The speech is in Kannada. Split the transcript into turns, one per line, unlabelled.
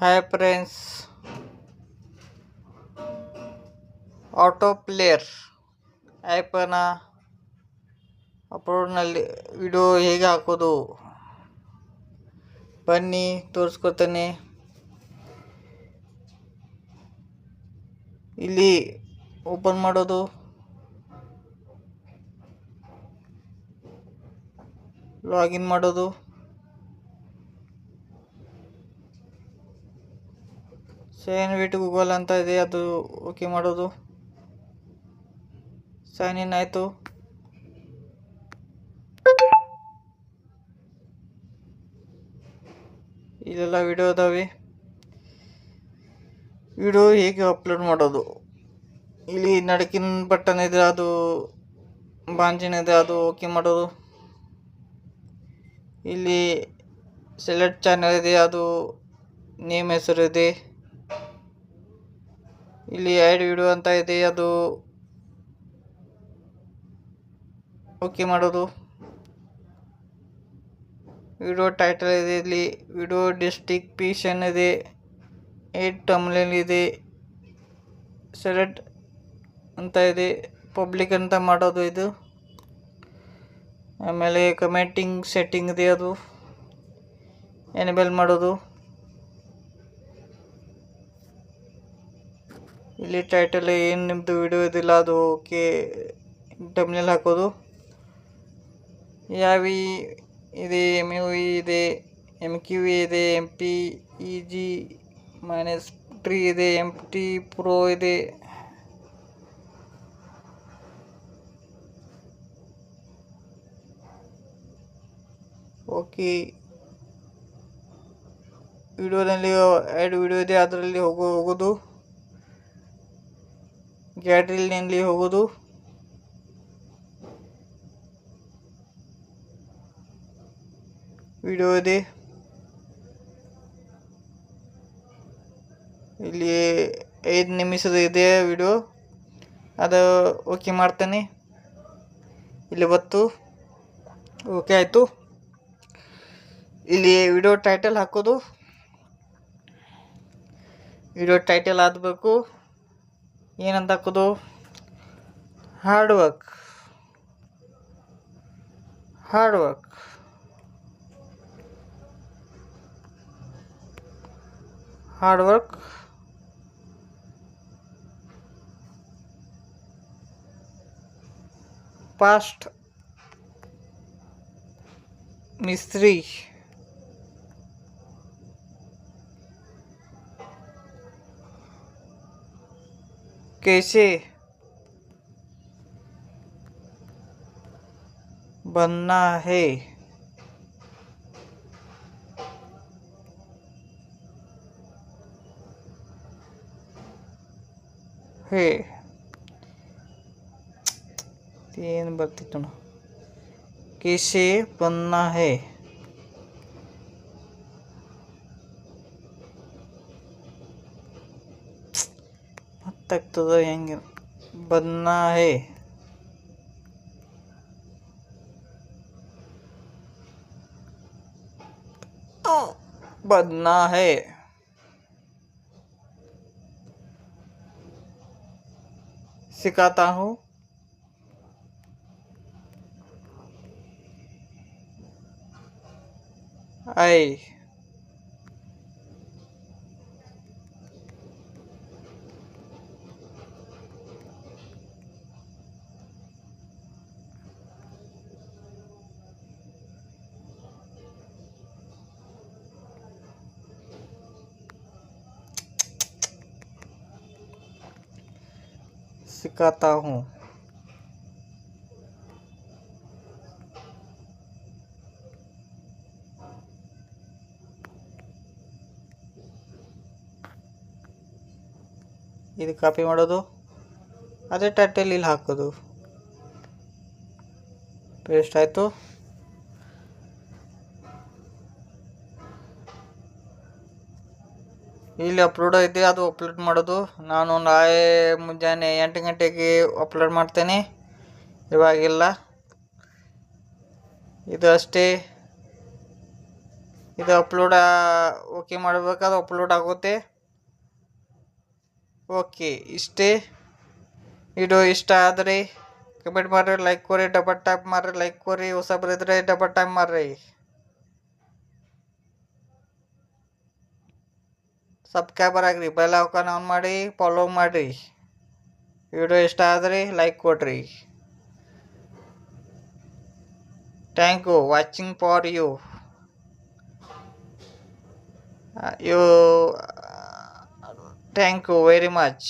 ಹಾಯ್ ಫ್ರೆಂಡ್ಸ್ ಆಟೋ ಪ್ಲೇಯರ್ ಆ್ಯಪನ ಅಪ್ಲೋಡ್ನಲ್ಲಿ ವಿಡಿಯೋ ಹೇಗೆ ಹಾಕೋದು? ಬನ್ನಿ, ತೋರಿಸ್ಕೊತೇನೆ. ಇಲ್ಲಿ ಓಪನ್ ಮಾಡೋದು. ಲಾಗಿನ್ ಮಾಡೋದು. ಸೈನ್ ವಿಟ್ ಗೂಗಲ್ ಅಂತ ಇದೆ, ಅದು ಓಕೆ ಮಾಡೋದು. ಸೈನ್ ಇನ್ ಆಯಿತು. ಇಲ್ಲೆಲ್ಲ ವಿಡಿಯೋ ಅದಾವೆ. ವಿಡಿಯೋ ಹೇಗೆ ಅಪ್ಲೋಡ್ ಮಾಡೋದು? ಇಲ್ಲಿ ನಡಕಿನ ಬಟನ್ ಇದೆ, ಅದು ಬಾಂಜಿನ ಇದೆ, ಅದು ಓಕೆ ಮಾಡೋದು. ಇಲ್ಲಿ ಸೆಲೆಕ್ಟ್ ಚಾನಲ್ ಇದೆ, ಅದು ನೇಮ್ ಹೆಸರು ಇದೆ. ಇಲ್ಲಿ ಆ್ಯಡ್ ವಿಡಿಯೋ ಅಂತ ಇದೆ, ಅದು ಓಕೆ ಮಾಡೋದು. ವಿಡಿಯೋ ಟೈಟಲ್ ಇದೆ ಇಲ್ಲಿ ವಿಡಿಯೋ ಡಿಸ್ಟಿಕ್ಪಿಷನ್ ಇದೆ ಏಟ್ ಟಮ್ಲೈನ್ ಇದೆ ಸೆಲೆಕ್ಟ್ ಅಂತ ಇದೆ ಪಬ್ಲಿಕ್ ಅಂತ ಮಾಡೋದು ಇದು. ಆಮೇಲೆ ಕಮೆಂಟಿಂಗ್ ಸೆಟ್ಟಿಂಗ್ ಇದೆ ಅದು ಎನೇಬಲ್ ಮಾಡೋದು. ಇಲ್ಲಿ ಟೈಟಲ್ ಏನು ನಿಮ್ಮದು ವಿಡಿಯೋ ಇದಿಲ್ಲ, ಅದು ಓಕೆ ಡಮ್ನಲ್ಲಿ ಹಾಕೋದು. ಯಾವಿ ಇದೆ ಎಂ ಯು ವಿ ಇದೆ ಎಂ ಕ್ಯೂ ಇದೆ M P E G minus three ಇದೆ ಎಂ ಟಿ ಪ್ರೋ ಇದೆ. ಓಕೆ ವಿಡಿಯೋದಲ್ಲಿ ಎರಡು ವಿಡಿಯೋ ಇದೆ, ಅದರಲ್ಲಿ ಹೋಗೋ, ಹೋಗೋದು. ಗ್ಯಾಡ್ರಿಲ್ನಲ್ಲಿ ಹೋಗೋದು. ವಿಡಿಯೋ ಇದೆ. ಇಲ್ಲಿ ಐದು ನಿಮಿಷದ ಇದೆ ವಿಡಿಯೋ. ಅದು ಓಕೆ ಮಾಡ್ತೇನೆ. ಇಲ್ಲಿ ಬತ್ತು. ಓಕೆ ಆಯಿತು. ಇಲ್ಲಿ ವಿಡಿಯೋ ಟೈಟಲ್ ಹಾಕೋದು. ವಿಡಿಯೋ ಟೈಟಲ್ ಆಗಬೇಕು ಏನಂತ ಹಾಕೋದು hard work hard work hard work past Mistry कैसे? बनना है। हे। तीन बत्ती कैसे बनना है? तक तो यंग बनणं है। बनना है। सिखाता हूँ। आई सिखाता हूँ ಇದು ಕಾಪಿ ಮಾಡೋದು ಅದೇ ಟೈಟಲ್ ಇಲ್ಲಿ ಹಾಕೋದು ಪೇಸ್ಟ್ ಆಯಿತು ಇಲ್ಲಿ ಅಪ್ಲೋಡ್ ಐತಿ, ಅದು ಅಪ್ಲೋಡ್ ಮಾಡೋದು. ನಾನು ನಾಳೆ ಮುಂಜಾನೆ ಎಂಟು ಗಂಟೆಗೆ ಅಪ್ಲೋಡ್ ಮಾಡ್ತೇನೆ. ಇವಾಗಿಲ್ಲ. ಇದು ಅಷ್ಟೇ. ಇದು ಅಪ್ಲೋಡ್ ಓಕೆ ಮಾಡಬೇಕಾದ್ರೆ ಅಪ್ಲೋಡ್ ಆಗುತ್ತೆ. ಓಕೆ ಇಷ್ಟೇ. ವಿಡಿಯೋ ಇಷ್ಟ ಆದರೆ ಕಮೆಂಟ್ ಮಾಡಿರಿ ಲೈಕ್ ಕೊರಿ ಡಬಲ್ ಟ್ಯಾಪ್ ಮಾಡ್ರಿ ಲೈಕ್ ಕೊರಿ ಹೊಸಬ್ರಿದ್ರೆ ಡಬಲ್ ಟ್ಯಾಪ್ ಮಾಡ್ರಿ ಸಬ್ಸ್ಕ್ರೈಬರ್ ಆಗಿರಿ ಬೆಲ್ ಐಕಾನ್ ಆನ್ ಮಾಡಿ ಫಾಲೋ ಮಾಡಿರಿ. ವಿಡಿಯೋ ಇಷ್ಟ ಆದರೆ ಲೈಕ್ ಕೊಡ್ರಿ. Thank you watching for you you thank you very much